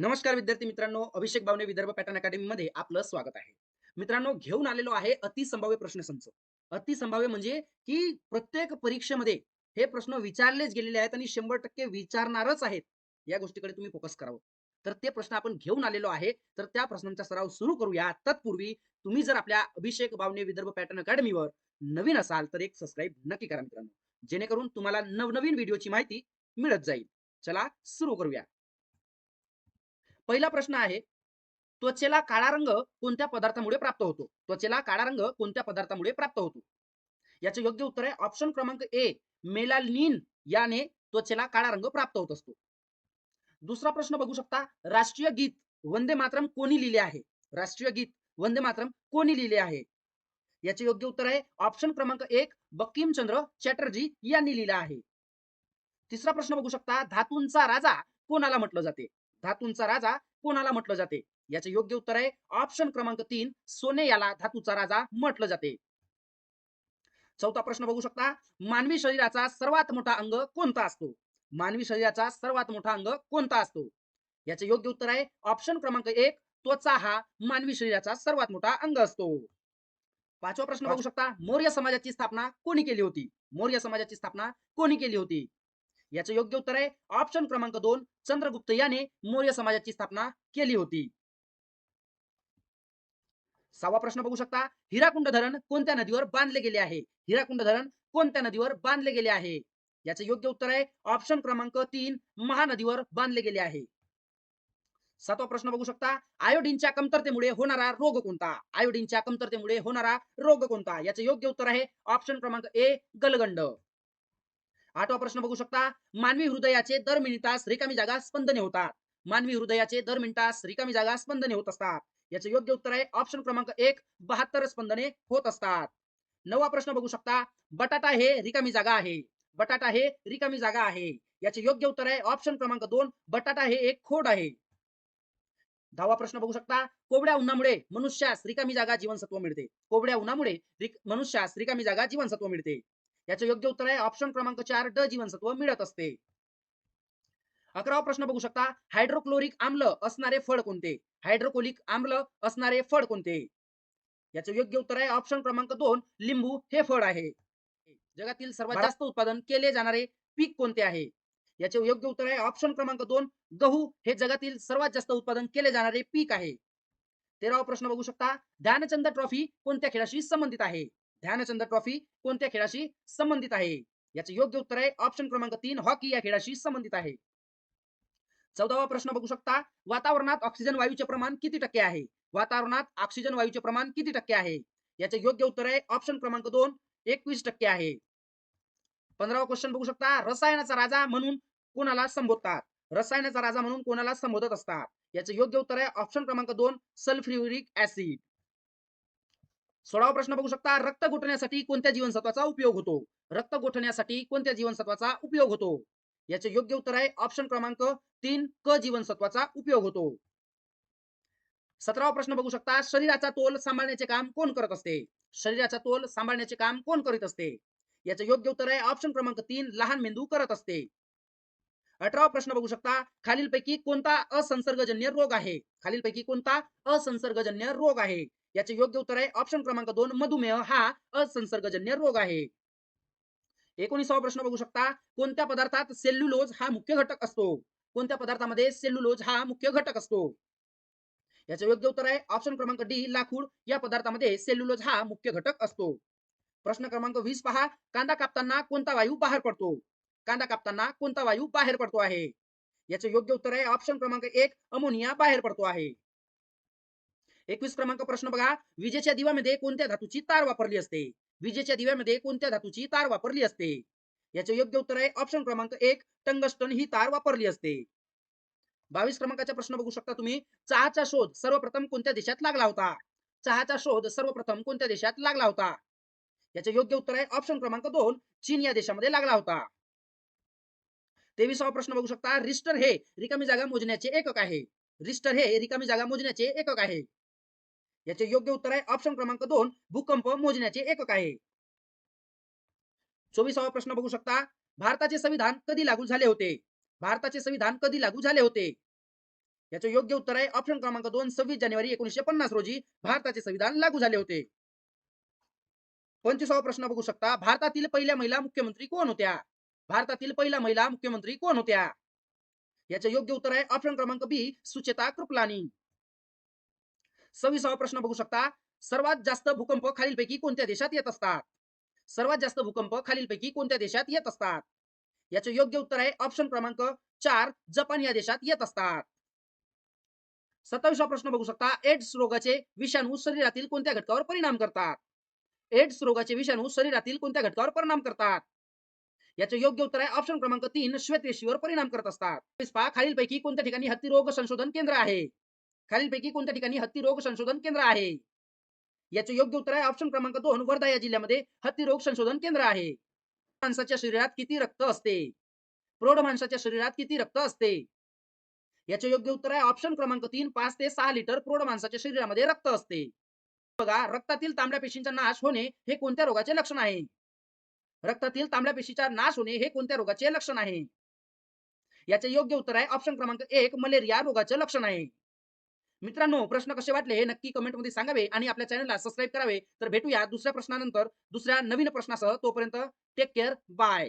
नमस्कार विद्यार्थी मित्रांनो अभिषेक भावने विदर्भ पॅटर्न अकॅडमी मध्ये आपलं स्वागत आहे. मित्रांनो घेऊन आलेलो आहे अतिसंभाव्य प्रश्नसंच अतिसंभाव्य म्हणजे की प्रत्येक परीक्षेमध्ये हे प्रश्न विचारलेच गेलेले आहेत आणि शंभर टक्के विचारणारच आहेत. या गोष्टीकडे तुम्ही फोकस करावं. तर ते प्रश्न आपण घेऊन आलेलो आहे. तर त्या प्रश्नांचा सराव सुरू करूया. तत्पूर्वी तुम्ही जर आपल्या अभिषेक भावने विदर्भ पॅटर्न अकॅडमीवर नवीन असाल तर एक सबस्क्राईब नक्की करा मित्रांनो. जेणेकरून तुम्हाला नवनवीन व्हिडिओची माहिती मिळत जाईल. चला सुरू करूया. पहिला प्रश्न आहे त्वचेला काळा रंग कोणत्या पदार्थामुळे प्राप्त होतो? त्वचेला काळा रंग कोणत्या पदार्थामुळे प्राप्त होतो? याचे योग्य उत्तर आहे ऑप्शन क्रमांक ए मेलालिन याने त्वचेला काळा रंग प्राप्त होत असतो. दुसरा प्रश्न बघू शकता राष्ट्रीय गीत वंदे मातरम कोणी लिहिले आहे? राष्ट्रीय गीत वंदे मातरम कोणी लिहिले आहे? याचे योग्य उत्तर आहे ऑप्शन क्रमांक एक बंकिमचंद्र चॅटर्जी यांनी लिहिला आहे. तिसरा प्रश्न बघू शकता धातूंचा राजा कोणाला म्हटलं जाते? धातूंचा राजा कोणाला म्हटलं जाते? याचे योग्य उत्तर आहे ऑप्शन क्रमांक तीन सोने याला धातूचा राजा म्हटलं जाते. चौथा प्रश्न बघू शकता मानवी शरीराचा सर्वात मोठा अंग कोणता असतो? मानवी शरीराचा सर्वात मोठा अंग कोणता असतो? याचे योग्य उत्तर आहे ऑप्शन क्रमांक एक त्वचा हा मानवी शरीराचा सर्वात मोठा अंग असतो. पाचवा प्रश्न बघू शकता मौर्य समाजाची स्थापना कोणी केली होती? मौर्य समाजाची स्थापना कोणी केली होती? याचं योग्य उत्तर आहे ऑप्शन क्रमांक दोन चंद्रगुप्त याने मौर्य समाजाची स्थापना केली होती. सहावा प्रश्न बघू शकता. हिराकुंड धरण कोणत्या नदीवर बांधले गेले आहे? हिराकुंड धरण कोणत्या नदीवर बांधले गेले आहे? याचं योग्य उत्तर आहे ऑप्शन क्रमांक तीन महानदीवर बांधले गेले आहे. सातवा प्रश्न बघू शकता. आयोडीनच्या कमतरतेमुळे होणारा रोग कोणता? आयोडीनच्या कमतरतेमुळे होणारा रोग कोणता? याचं योग्य उत्तर आहे ऑप्शन क्रमांक ए गलगंड. आठवा प्रश्न बघू शकता. मानवी हृदयाचे दर मिनिटास रिकामी जागा स्पंदने होतात. मानवी हृदयाचे दर मिनिटास रिकामी जागा स्पंदने होत असतात. याचे योग्य उत्तर आहे ऑप्शन क्रमांक एक बहात्तर स्पंदने होत असतात. नवा प्रश्न बघू शकता. बटाटा हे रिकामी जागा आहे. बटाटा हे रिकामी जागा आहे. याचे योग्य उत्तर आहे ऑप्शन क्रमांक दोन बटाटा हे एक खोड आहे. दहावा प्रश्न बघू शकता. कोवड्या उन्हामुळे मनुष्यास रिकामी जागा जीवनसत्व मिळते. कोवड्या उन्हामुळे मनुष्यास रिकामी जागा जीवनसत्व मिळते. याचं योग्य उत्तर आहे ऑप्शन क्रमांक चार ड जीवनसत्व मिळत असते. अकरावा प्रश्न बघू शकता. हायड्रोक्लोरिक आम्ल असणारे फळ कोणते? हायड्रोक्लोरिक आम्ल असणारे फळ कोणते? याचं योग्य उत्तर आहे ऑप्शन क्रमांक दोन लिंबू हे फळ आहे. जगातील सर्वात जास्त उत्पादन केले जाणारे पीक कोणते आहे? याचे योग्य उत्तर आहे ऑप्शन क्रमांक दोन गहू हे जगातील सर्वात जास्त उत्पादन केले जाणारे पीक आहे. तेरावा प्रश्न बघू शकता. ध्यानचंद ट्रॉफी कोणत्या खेळाशी संबंधित आहे? ध्यानचंद ट्रॉफी कोणत्या खेळाशी संबंधित आहे? याचे योग्य उत्तर आहे ऑप्शन क्रमांक तीन हॉकी या खेळाशी संबंधित आहे. चौदावा प्रश्न बघू शकता. वातावरणात ऑक्सिजन वायूचे प्रमाण किती टक्के आहे? वातावरणात ऑक्सिजन वायूचे प्रमाण किती टक्के आहे? याचे योग्य उत्तर आहे ऑप्शन क्रमांक दोन एकवीस टक्के आहे. पंधरावा क्वेश्चन बघू शकता. रसायनाचा राजा म्हणून कोणाला संबोधतात? रसायनाचा राजा म्हणून कोणाला संबोधत असतात? याचे योग्य उत्तर आहे ऑप्शन क्रमांक दोन सल्फ्युरिक ऍसिड सोळावा प्रश्न बघू शकता. रक्त गोठण्यासाठी कोणत्या जीवनसत्वाचा उपयोग होतो? रक्त गोठण्यासाठी कोणत्या जीवनसत्वाचा उपयोग होतो? याचे योग्य उत्तर आहे ऑप्शन क्रमांक तीन क जीवनसत्वाचा उपयोग होतो. सतरावा प्रश्न बघू शकता. शरीराचा तोल सांभाळण्याचे काम कोण करत असते? शरीराचा तोल सांभाळण्याचे काम कोण करीत असते? याचे योग्य उत्तर आहे ऑप्शन क्रमांक तीन लहान मेंदू करत असते. अठरावा प्रश्न बघू शकता. खालीलपैकी कोणता असंसर्गजन्य रोग आहे? खालीलपैकी कोणता असंसर्गजन्य रोग आहे? याचे योग्य उत्तर आहे. ऑप्शन क्रमांक दोन मधुमेह हा असंसर्गजन्य रोग आहे. एकोणीसावा प्रश्न बघू शकता. कोणत्या पदार्थात सेल्युलोज हा मुख्य घटक असतो? कोणत्या पदार्थामध्ये सेल्युलोज हा मुख्य घटक असतो? याचे योग्य उत्तर आहे. ऑप्शन क्रमांक डी लाकूड. या पदार्थामध्ये सेल्युलोज हा मुख्य घटक असतो. प्रश्न क्रमांक वीस पहा. कांदा कापताना कोणता वायू बाहेर पडतो? कांदा कापताना कोणता वायू बाहेर पडतो आहे? याचे योग्य उत्तर आहे. ऑप्शन क्रमांक एक अमोनिया बाहेर पडतो आहे. एकवीस क्रमांक प्रश्न बघा. विजेच्या दिव्यामध्ये कोणत्या धातूची तार वापरली असते? विजेच्या दिव्यामध्ये कोणत्या धातूची तार वापरली असते? याचे योग्य उत्तर आहे ऑप्शन क्रमांक एक टंगस्टन ही तार वापरली असते. बावीस क्रमांकाचा प्रश्न बघू शकता तुम्ही. चहाचा शोध सर्वप्रथम कोणत्या देशात लागला होता? चहाचा शोध सर्वप्रथम कोणत्या देशात लागला होता? याचे योग्य उत्तर आहे ऑप्शन क्रमांक दोन चीन या देशामध्ये लागला होता. तेविसावा प्रश्न बघू शकता. रिस्टर हे रिकामी जागा मोजण्याचे एकक आहे. रिस्टर हे रिकामी जागा मोजण्याचे एकक आहे. याचे योग्य उत्तर आहे ऑप्शन क्रमांक दोन भूकंप मोजण्याचे एकक आहे. चोवीसावा प्रश्न बघू शकता. भारताचे संविधान कधी लागू झाले होते? भारताचे संविधान कधी लागू झाले होते? याचं योग्य उत्तर आहे ऑप्शन क्रमांक दोन सव्वीस जानेवारी एकोणीशे पन्नास रोजी भारताचे संविधान लागू झाले होते. पंचवीसावा प्रश्न बघू शकता. भारतातील पहिल्या महिला मुख्यमंत्री कोण होत्या? भारतातील पहिल्या महिला मुख्यमंत्री कोण होत्या? याचं योग्य उत्तर आहे ऑप्शन क्रमांक बी सुचेता कृपलानी. सव्वीसावा प्रश्न बघू शकता. सर्वात जास्त भूकंप खालीलपैकी कोणत्या देशात येत असतात? सर्वात जास्त भूकंप खालीलपैकी कोणत्या देशात येत असतात? याचे योग्य उत्तर आहे ऑप्शन क्रमांक चार जपान या देशात येत असतात. सत्तावीसवा प्रश्न बघू शकता. एड्स रोगाचे विषाणू शरीरातील कोणत्या घटकावर परिणाम करतात? एड्स रोगाचे विषाणू शरीरातील कोणत्या घटकावर परिणाम करतात? याचे योग्य उत्तर आहे ऑप्शन क्रमांक तीन श्वेतपेशीवर परिणाम करत असतात. खालीलपैकी कोणत्या ठिकाणी हत्ती रोग संशोधन केंद्र आहे? खालीलपैकी कोणत्या ठिकाणी हत्ती रोग संशोधन केंद्र आहे? याचे योग्य उत्तर आहे ऑप्शन क्रमांक दोन वर्धा या जिल्ह्यामध्ये हत्ती रोग संशोधन केंद्र आहे. माणसाच्या शरीरात किती रक्त असते? प्रौढ माणसाच्या शरीरात किती रक्त असते? याचे योग्य उत्तर आहे ऑप्शन क्रमांक तीन पाच ते सहा लिटर प्रौढ माणसाच्या शरीरामध्ये रक्त असते. बघा रक्तातील तांबड्या पेशींचा नाश होणे हे कोणत्या रोगाचे लक्षण आहे? रक्तातील तांबड्या पेशीचा नाश होणे हे कोणत्या रोगाचे लक्षण आहे? याचे योग्य उत्तर आहे ऑप्शन क्रमांक एक मलेरिया रोगाचे लक्षण आहे. मित्रांनो प्रश्न कसे वाटले हे नक्की कमेंटमध्ये सांगावे आणि आपल्या चॅनलला सबस्क्राईब करावे. तर भेटूया दुसऱ्या प्रश्नानंतर दुसऱ्या नवीन प्रश्नासह. तोपर्यंत टेक केअर बाय